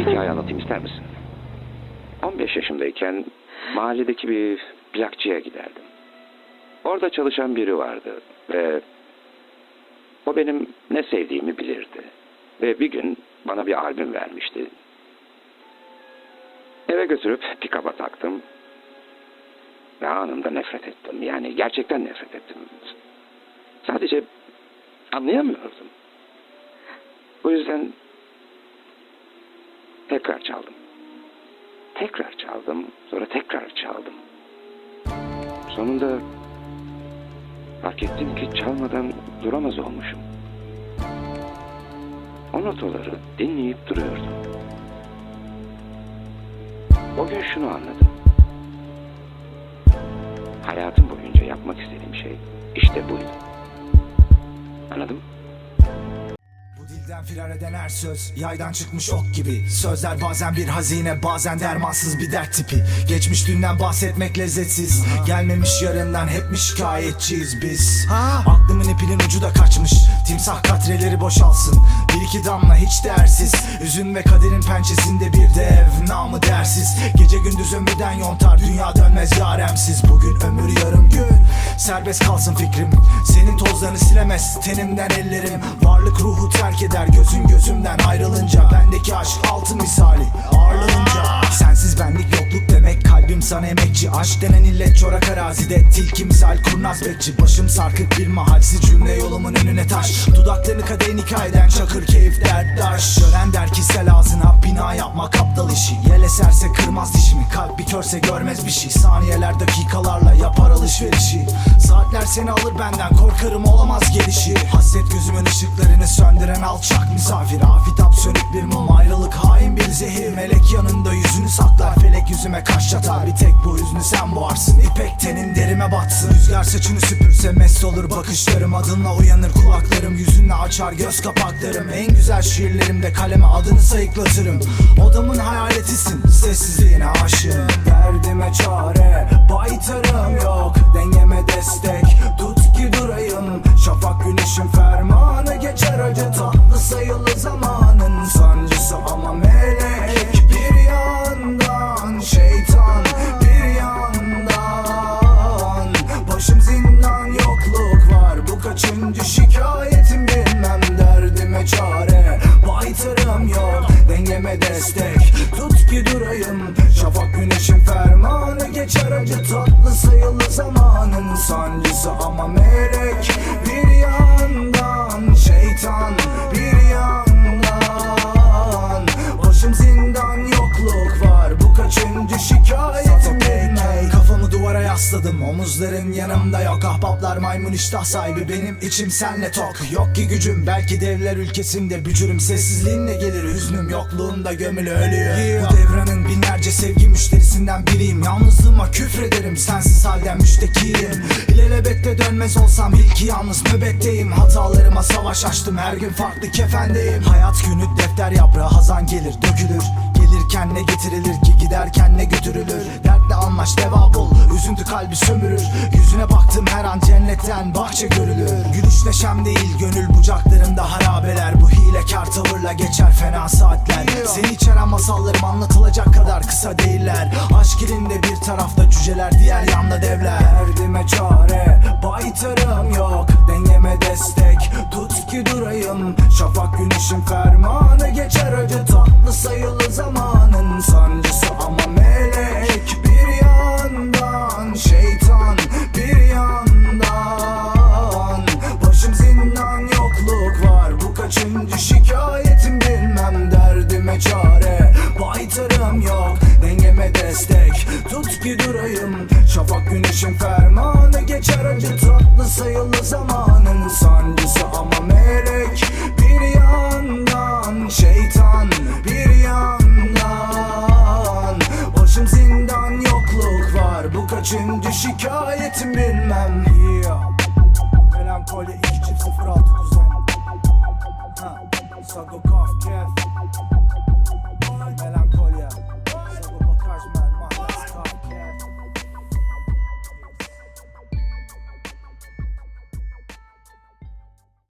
bir hikaye anlatayım ister misin? 15 yaşımdayken mahalledeki bir plakçıya giderdim. Orada çalışan biri vardı ve o benim ne sevdiğimi bilirdi. Ve bir gün bana bir albüm vermişti. Eve götürüp pikaba taktım. Ve anında nefret ettim. Yani gerçekten nefret ettim. Sadece anlayamıyordum. Bu yüzden tekrar çaldım. Tekrar çaldım, sonra tekrar çaldım. Sonunda fark ettim ki çalmadan duramaz olmuşum. O notaları dinleyip duruyordum. O gün şunu anladım. Hayatım boyunca yapmak istediğim şey işte buydu. Anladın mı? Dilden firar eden her söz yaydan çıkmış ok gibi. Sözler bazen bir hazine bazen dermansız bir dert tipi. Geçmiş dünden bahsetmek lezzetsiz. Gelmemiş yarından hep mi şikayetçiyiz biz? Aklımın ipinin ucu da kaçmış. Timsah katreleri boşalsın. Bir iki damla hiç değersiz. Üzün ve kaderin pençesinde bir dev Namı dersiz. Gece gündüz ömürden yontar Dünya dönmez yaremsiz. Bugün ömür yarım gün. Serbest kalsın fikrim. Senin tozlarını silemez tenimden ellerim. Varlık ruhu terk eder gözün gözümden ayrılınca Bendeki aşk altın misali ağırlanınca. Sensiz benlik yokluk demek kalbim sana emekçi. Aşk denen illet çorak arazide tilki misal kurnaz bekçi. Başım sarkık bir mahalsiz cümle yolumun önüne taş. Dudaklarını kadehin hikayeden çakır keyif derttaş Gören der ki sel ağzına bina yapmak aptal işi Yel eserse kırmaz dişimi. Kalp bir körse görmez bir şey. Saniyeler dakikalarla yapar alışverişi. Saatler seni alır benden korkarım olamaz gelişi. Hasret gözümün ışıklarını söndüren alçak misafir. Afitap sönük bir mum ayrılık hain bir zehir. Melek yanında yüzünü saklar felek yüzüme kaş çatar Bir tek bu hüznü sen boğarsın İpek tenin derime batsın. Rüzgar saçını süpürse mest olur bakışlarım. Adınla uyanır kulaklarım yüzünle açar göz kapaklarım. En güzel şiirlerimde kaleme adını sayıklatırım. Odamın hayaletisin sessizliğine aşığım. Derdime çare baytarım yok. Dengeme destek tut ki durayım. Şafak güneşin fermanı geçer acı tatlı sayılı zamanın sancısı ama melek bir yandan şeytan bir yandan. Başım zindan yokluk var. Bu kaçıncı şikayetim bilmem. Derdime çare Baytarım yok. Dengeme destek zamanın sancısı ama melek bir yandan şeytan bir yandan. Başım zindan yokluk var. Bu kaçıncı şikayetim bilmem Kafamı duvara yasladım. Omuzların yanımda yok. Ahbaplar maymun iştah sahibi. Benim içim senle tok. Yok ki gücüm. Belki devler ülkesinde bücürüm. Sessizliğinle gelir. Hüznüm yokluğunda gömülü ölüyor Bu devranın binlerce sevgi müşterisinden biriyim. Yalnızlığıma küfrederim. Sensiz müştekiyim İlelebette dönmez olsam ilki yalnız nöbetteyim. Hatalarıma savaş açtım her gün farklı kefendeyim. Hayat günü defter yaprağı hazan gelir dökülür. Gelirken ne getirilir ki giderken ne götürülür? Dertle anlaş deva bul üzüntü kalbi sömürür. Yüzüne baktım her an cennetten bahçe görülür Gülüş neşem değil gönül bucaklarımda harabeler. Bu hilekar tavırla geçer fena saatler. Seni içeren masallarım anlatılacak kadar kısa değiller. Aşk elinde bir tarafta cüceler diğer yanda devler. Derdime çare baytarım yok. Dengeme destek tut ki durayım. Şafak güneşin fermanı Güneşin fermanı geçer acı tatlı sayılı zamanın sancısı ama melek bir yandan şeytan bir yandan. Başım zindan yokluk var. Bu kaçıncı şikayetim bilmem